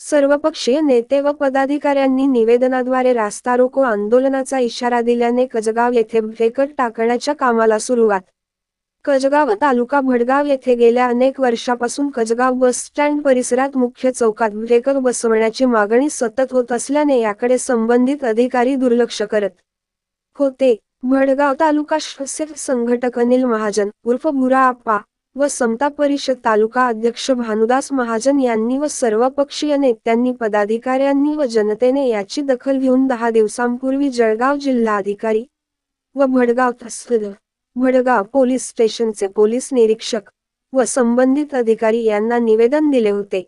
सर्वपक्षीय नेते व पदाधिकाऱ्यांनी निवेदनाद्वारे रास्ता रोको आंदोलनाचा इशारा दिल्याने कजगाव येथे ब्रेकर टाकण्याच्या कामाला सुरुवात. कजगाव तालुका भडगाव येथे गेल्या अनेक वर्षापासून कजगाव बस स्टँड परिसरात मुख्य चौकात ब्रेकर बसवण्याची मागणी सतत होत असल्याने याकडे संबंधित अधिकारी दुर्लक्ष करत होते. भडगाव तालुका संघटक अनिल महाजन उर्फ भुरा आप्पा व समता परिषद तालुका अध्यक्ष भानुदास महाजन यांनी व सर्वपक्षीय नेत्यांनी पदाधिकाऱ्यांनी व जनतेने याची दखल घेऊन दहा दिवसांपूर्वी जळगाव जिल्हाधिकारी व भडगाव तहसील भडगाव पोलीस स्टेशनचे पोलीस निरीक्षक व संबंधित अधिकारी यांना निवेदन दिले होते.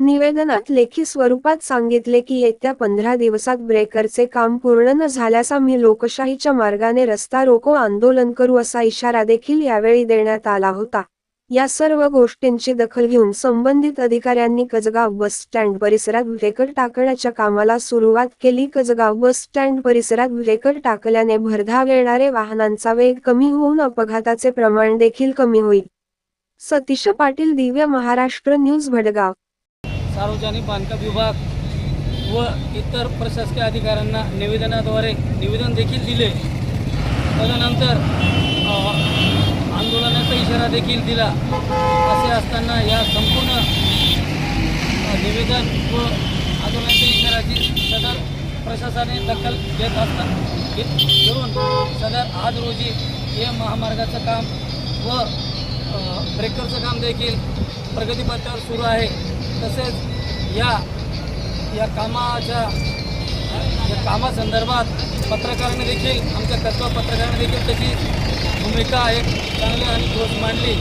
निवेदनात लेखी स्वरूपात सांगितले की येत्या पंधरा दिवसात ब्रेकरचे काम पूर्ण न झाल्यास आम्ही लोकशाहीच्या मार्गाने रस्ता रोको आंदोलन करू असा इशारा देखील यावेळी देण्यात आला होता. या सर्व गोष्टींची दखल घेऊन संबंधित अधिकाऱ्यांनी कजगाव बस स्टँड परिसरात ब्रेकर टाकण्याच्या कामाला सुरुवात केली. कजगाव बस स्टँड परिसरात ब्रेकर टाकल्याने भरधाव येणारे वाहनांचा वेग कमी होऊन अपघाताचे प्रमाण देखील कमी होईल. सतीश पाटील दिव्य महाराष्ट्र न्यूज भडगाव. सार्वजनिक बांधकाम विभाग व इतर प्रशासकीय अधिकाऱ्यांना निवेदनाद्वारे निवेदन देखील दिले. तदनंतर अ, इशारा देखील दिला. असे असताना या संपूर्ण निवेदन व आंदोलनाच्या इशाराची सदर प्रशासनाने दखल घेत असता घेत घेऊन सदर आज रोजी हे महामार्गाचं काम व ब्रेकरचं काम देखील प्रगतीपथावर सुरू आहे. तसेच या या कामाच्या या कामासंदर्भात पत्रकारांनी देखील आमच्या कचवा पत्रकारांनी देखील त्याची भूमिका एक चांगली आणि ठोस मांडली.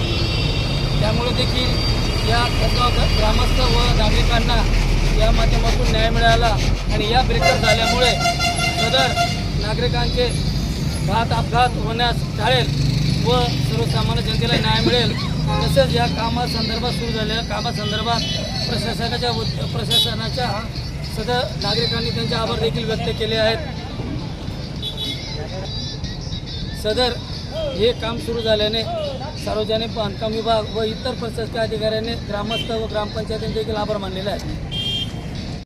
त्यामुळे देखील या ग्रामस्थ व नागरिकांना या माध्यमातून न्याय मिळाला आणि या ब्रेकर झाल्यामुळे सदर नागरिकांचे घात अपघात होण्यास टाळेल व सर्वसामान्य जनतेला न्याय मिळेल. तसेच या कामासंदर्भात सुरू झालेल्या कामासंदर्भात प्रशासनाच्या प्रशासनाच्या सदर नागरिकांनी त्यांचे आभार देखील व्यक्त केले आहेत. सदर हे काम सुरू झाल्याने सार्वजनिक बांधकाम विभाग व इतर प्रशासकीय अधिकाऱ्यांनी ग्रामस्थ व ग्रामपंचायतींचे देखील आभार मानलेले आहेत.